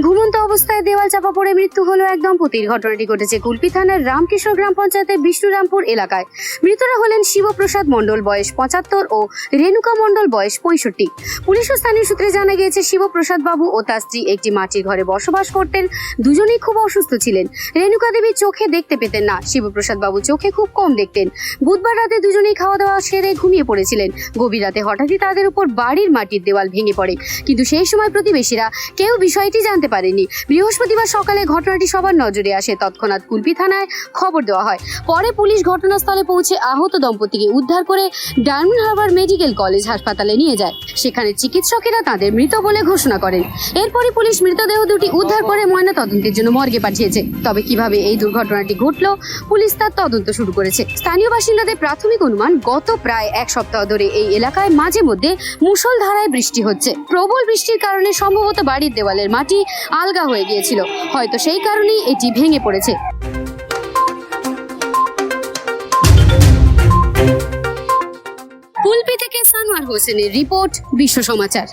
ঘুমন্ত অবস্থায় দেওয়াল চাপা পড়ে মৃত্যু হলো এক দম্পতির ঘটনাটি ঘটেছে কুলপি থানার রামকিশোর গ্রাম পঞ্চায়েতের বিষ্ণুরামপুর এলাকায়। মৃতরা হলেন শিবপ্রসাদ মণ্ডল, বয়স পঁচাত্তর, ও রেণুকা মণ্ডল, বয়স পঁয়ষট্টি। পুলিশ ও স্থানীয় সূত্রে জানা গিয়েছে, শিবপ্রসাদ বাবু ও তার স্ত্রী একটি মাটির ঘরে বসবাস করতেন। দুজনেই খুব অসুস্থ ছিলেন। রেণুকা দেবী চোখে দেখতে পেতেন না। শিবপ্রসাদ বাবু চোখে খুব কম দেখতেন। বুধবার রাতে দুজনেই খাওয়া দাওয়া সেরে ঘুমিয়ে পড়েছিলেন। গভীর রাতে হঠাৎই তাদের উপর বাড়ির মাটির দেওয়াল ভেঙে পড়ে। কিন্তু সেই সময় প্রতিবেশীরা কেউ বিষয়টি জানতে পারেনি বৃহস্পতিবার সকালে ঘটনাটি সবার নজরে আসে। তৎক্ষণাৎ কুলপি থানায় খবর দেওয়া হয়। পরে পুলিশ ঘটনাস্থলে পৌঁছে আহত দম্পতিকে উদ্ধার করে ডায়মন্ড হারবার মেডিকেল কলেজ হাসপাতালে নিয়ে যায়। সেখানে চিকিৎসকেরা তাদের মৃত বলে ঘোষণা করেন। এরপরই পুলিশ মৃতদেহ দুটি উদ্ধার করে ময়না তদন্তের জন্য মর্গে পাঠিয়েছে। তবে কীভাবে এই দুর্ঘটনাটি ঘটল, পুলিশ তার তদন্ত শুরু করেছে। স্থানীয় বাসিন্দাদের প্রাথমিক অনুমান গত প্রায় এক সপ্তাহ ধরে এই এলাকায় মাঝে মধ্যে মুষলধারায় বৃষ্টি হচ্ছে। প্রবল বৃষ্টির কারণে সম্ভবত বাড়ির দেওয়ালের মাটি আলগা হয়ে গিয়েছিল। হয়তো সেই কারণেই এটি ভেঙে পড়েছে। কুলপি থেকে সানোয়ার হোসেনের রিপোর্ট, বিশ্ব সমাচার।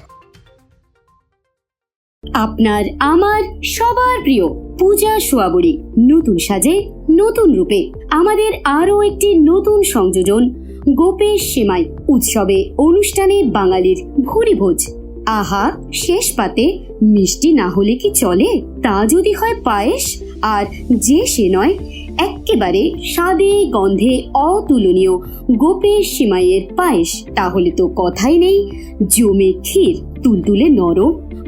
আপনার, আমার, সবার প্রিয় পূজা সোয়াবুরি নতুন সাজে, নতুন রূপে। আমাদের আরও একটি নতুন সংযোজন, গোপেশ সেমাই উৎসবে অনুষ্ঠানে বাঙালির ভুরি ভোজ আহা শেষ পাতে মিষ্টি না হলে কি চলে? তা যদি হয় পায়েস, আর যে সে নয় একেবারে স্বাদে গন্ধে অতুলনীয় গোপের সিমাইয়ের পায়েস। তাহলে তো কথাই নেই, জমে ক্ষীর, তুলতুলে নরম